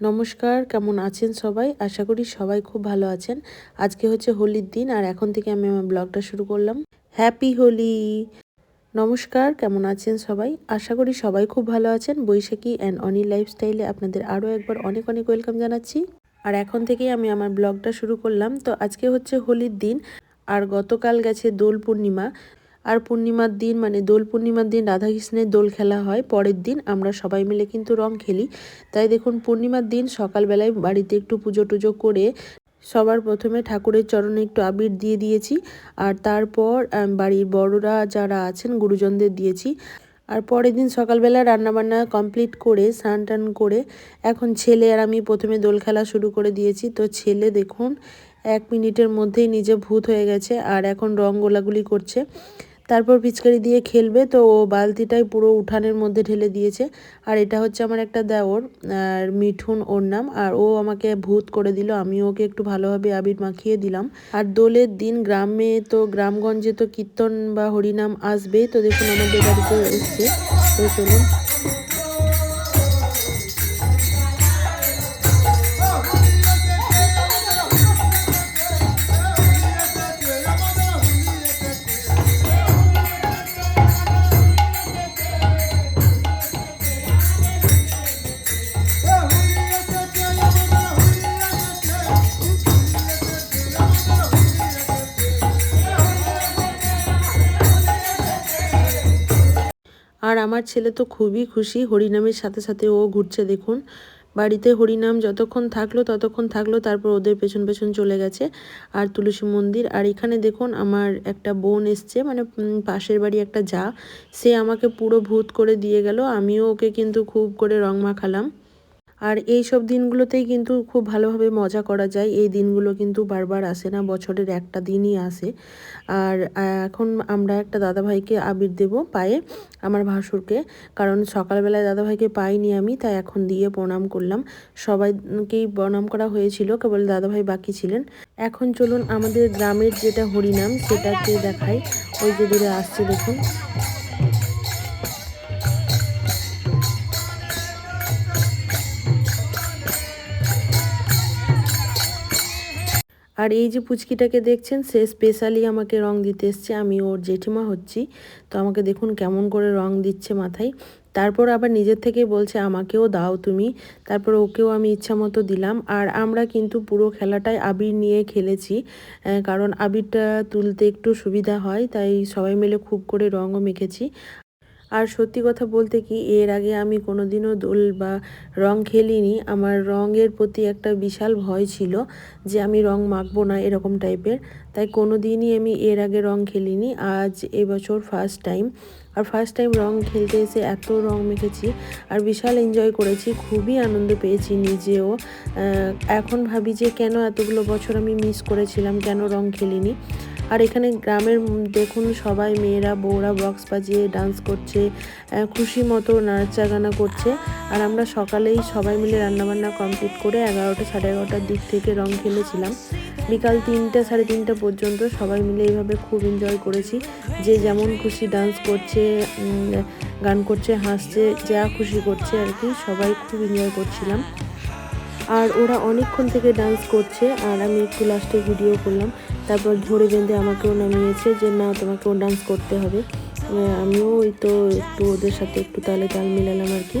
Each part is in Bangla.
নমস্কার, কেমন আছেন সবাই? আশা করি সবাই খুব ভালো আছেন। আজকে হচ্ছে হোলির দিন আর এখন থেকে আমি আমার ব্লগটা শুরু করলাম। হ্যাপি হোলি! নমস্কার, কেমন আছেন সবাই? আশা করি সবাই খুব ভালো আছেন। বৈশাখী অ্যান্ড অনি লাইফস্টাইলে আপনাদের আরও একবার অনেক অনেক ওয়েলকাম জানাচ্ছি। আর এখন থেকেই আমি আমার ব্লগটা শুরু করলাম। তো আজকে হচ্ছে হোলির দিন। আর গতকাল গেছে দোল পূর্ণিমা। আর পূর্ণিমার দিন মানে দোল পূর্ণিমার দিন রাধাকৃষ্ণের দোল খেলা হয়। পরের দিন আমরা সবাই মিলে কিন্তু রং খেলি। তাই দেখুন, পূর্ণিমার দিন সকালবেলায় বাড়িতে একটু পুজো টুজো করে সবার প্রথমে ঠাকুরের চরণে একটু আবির দিয়ে দিয়েছি। আর তারপর বাড়ির বড়রা যারা আছেন, গুরুজনদের দিয়েছি। আর পরের দিন সকালবেলা রান্নাবান্না কমপ্লিট করে, স্নান টান করে, এখন ছেলে আর আমি প্রথমে দোল খেলা শুরু করে দিয়েছি। তো ছেলে দেখুন, এক মিনিটের মধ্যেই নিজে ভূত হয়ে গেছে আর এখন রং গোলাগুলি করছে। তারপর পিচকারি দিয়ে খেলবে, তো ও বালতিটাই পুরো উঠানের মধ্যে ঢেলে দিয়েছে। আর এটা হচ্ছে আমার একটা দেওর, আর মিঠুন ওর নাম, আর ও আমাকে ভূত করে দিল, আমি ওকে একটু ভালোভাবে আবির মাখিয়ে দিলাম। আর দোলের দিন গ্রামে তো, গ্রামগঞ্জে তো কীর্তন বা হরিনাম আসবেই, তো দেখুন আমাদের বাড়িতে এসছে। তো চলুন আর আমার ছেলে তো খুবই খুশি। হরিনামের সাথে সাথে ও ঘুরছে, দেখুন। বাড়িতে হরিনাম যতক্ষণ থাকল, ততক্ষণ থাকল, তারপর ওদের পেছন পেছন চলে গেছে। আর তুলসী মন্দির, আর এখানে দেখুন, আমার একটা বোন এসছে মানে পাশের বাড়ি একটা যা। সে আমাকে পুরো ভূত করে দিয়ে গেল, আমিও ওকে কিন্তু খুব করে রং মাখালাম। আর এই সব দিনগুলোতেই কিন্তু খুব ভালোভাবে মজা করা যায়। এই দিনগুলো কিন্তু বারবার আসে না, বছরের একটা দিনই আসে। আর এখন আমরা একটা দাদাভাইকে আবির দেব পায়ে, আমার ভাসুরকে। কারণ সকালবেলায় দাদাভাইকে পাইনি আমি, তাই এখন দিয়ে প্রণাম করলাম। সবাইকেই প্রণাম করা হয়েছিল, কেবল দাদাভাই বাকি ছিলেন। এখন চলুন আমাদের গ্রামের যেটা হরিনাম, সেটাকে দেখাই। ওই যে দূরে আসছে, দেখুন। আর এই যে পুচকিটাকে দেখছেন, সে স্পেশালি আমাকে রং দিতে এসছে, আমি ওর জেঠিমা হচ্ছি। তো আমাকে দেখুন কেমন করে রং দিচ্ছে মাথায়। তারপর আবার নিজের থেকে বলছে, আমাকেও দাও তুমি। তারপর ওকেও আমি ইচ্ছা মতো দিলাম। আর আমরা কিন্তু পুরো খেলাটাই আবির নিয়ে খেলেছি কারণ আবিরটা তুলতে একটু সুবিধা হয়, তাই সবাই মিলে খুব করে রঙও মেখেছি। আর সত্যি কথা বলতে কি, এর আগে আমি কোনোদিনও দোল বা রং খেলিনি। আমার রঙের প্রতি একটা বিশাল ভয় ছিল যে আমি রং মাখবো না এরকম টাইপের। তাই কোনো দিনই আমি এর আগে রং খেলিনি। আজ এবছর ফার্স্ট টাইম আর ফার্স্ট টাইম রং খেলতে এসে এত রং মেখেছি আর বিশাল এনজয় করেছি। খুবই আনন্দ পেয়েছি নিজেও। এখন ভাবি যে কেন এতগুলো বছর আমি মিস করেছিলাম, কেন রং খেলিনি। আর এখানে গ্রামের দেখুন সবাই মেয়েরা, বউরা বক্স বাজিয়ে ডান্স করছে খুশি মতো নাচা গানা করছে। আর আমরা সকালেই সবাই মিলে রান্নাবান্না কমপ্লিট করে এগারোটা সাড়ে এগারোটার দিক থেকে রং খেলেছিলাম। বিকাল তিনটা সাড়ে তিনটা পর্যন্ত সবাই মিলে এইভাবে খুব এনজয় করেছি। যে যেমন খুশি ডান্স করছে গান করছে, হাসছে, যা খুশি করছে আর কি, সবাই খুব এনজয় করছিলাম। আর ওরা অনেকক্ষণ থেকে ডান্স করছে, আর আমি একটু লাস্টে ভিডিও করলাম। তারপর ধরে বেঁধে আমাকেও নামিয়েছে যে, না, তোমাকেও ডান্স করতে হবে। আমিও ওই তো একটু ওদের সাথে একটু তালে তাল মিলালাম আর কি।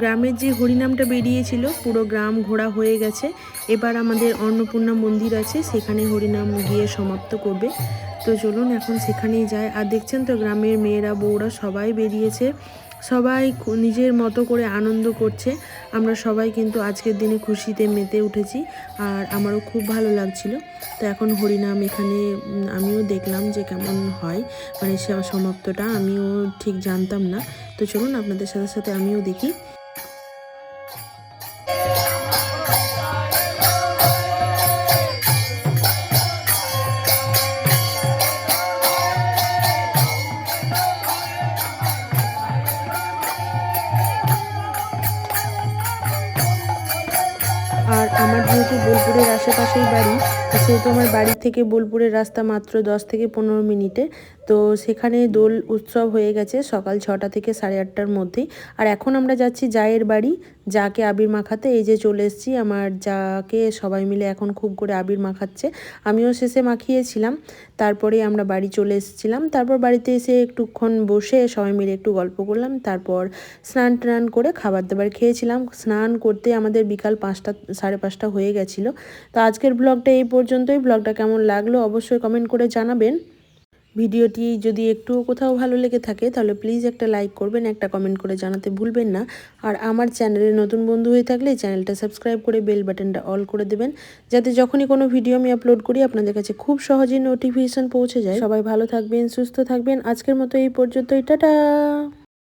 গ্রামের যে হরিনামটা বেরিয়েছিল, পুরো গ্রাম ঘোরা হয়ে গেছে। এবার আমাদের অন্নপূর্ণা মন্দির আছে, সেখানে হরিনাম গিয়ে সমাপ্ত করবে। তো চলুন এখন সেখানেই যায় আর দেখছেন তো গ্রামের মেয়েরা, বউরা সবাই বেরিয়েছে। সবাই নিজের মতো করে আনন্দ করছে। আমরা সবাই কিন্তু আজকের দিনে খুশিতে মেতে উঠেছি আর আমারও খুব ভালো লাগছিল। তো এখন হরিনাম এখানে আমিও দেখলাম যে কেমন হয়। মানে সমাপ্তটা আমিও ঠিক জানতাম না। তো চলুন আপনাদের সাথে সাথে আমিও দেখি। আমার যেহেতু বোলপুরের আশেপাশেই বাড়ি সেহেতু আমার বাড়ি থেকে বোলপুরের রাস্তা মাত্র দশ থেকে পনেরো মিনিটে তো সেখানে দোল উৎসব হয়ে গেছে সকাল ছটা থেকে সাড়ে আটটার মধ্যেই। আর এখন আমরা যাচ্ছি জায়ের বাড়ি। যাকে আবির মাখাতে এই যে চলে এসেছি, আমার যাকে সবাই মিলে এখন খুব করে আবির মাখাচ্ছে। আমিও শেষে মাখিয়েছিলাম, তারপরে আমরা বাড়ি চলে এসেছিলাম। তারপর বাড়িতে এসে একটুক্ষণ বসে সবাই মিলে একটু গল্প করলাম। তারপর স্নান টান করে খাবার দাবার খেয়েছিলাম। স্নান করতে আমাদের বিকাল পাঁচটা, সাড়ে পাঁচটা হয়ে গেছিল। তো আজকের ব্লগটা এই পর্যন্তই। ব্লগটা কেমন লাগল অবশ্যই কমেন্ট করে জানাবেন। ভিডিওটি যদি একটুও কোথাও ভালো লেগে থাকে, তাহলে প্লিজ একটা লাইক করবেন, একটা কমেন্ট করে জানাতে ভুলবেন না। আর আমার চ্যানেলে নতুন বন্ধু হয়ে থাকলে চ্যানেলটা সাবস্ক্রাইব করে বেল বাটনটা অল করে দেবেন, যাতে যখনই কোনো ভিডিও আমি আপলোড করি, আপনাদের কাছে খুব সহজেই নোটিফিকেশান পৌঁছে যায়। সবাই ভালো থাকবেন, সুস্থ থাকবেন। আজকের মতো এই পর্যন্তই, টাটা!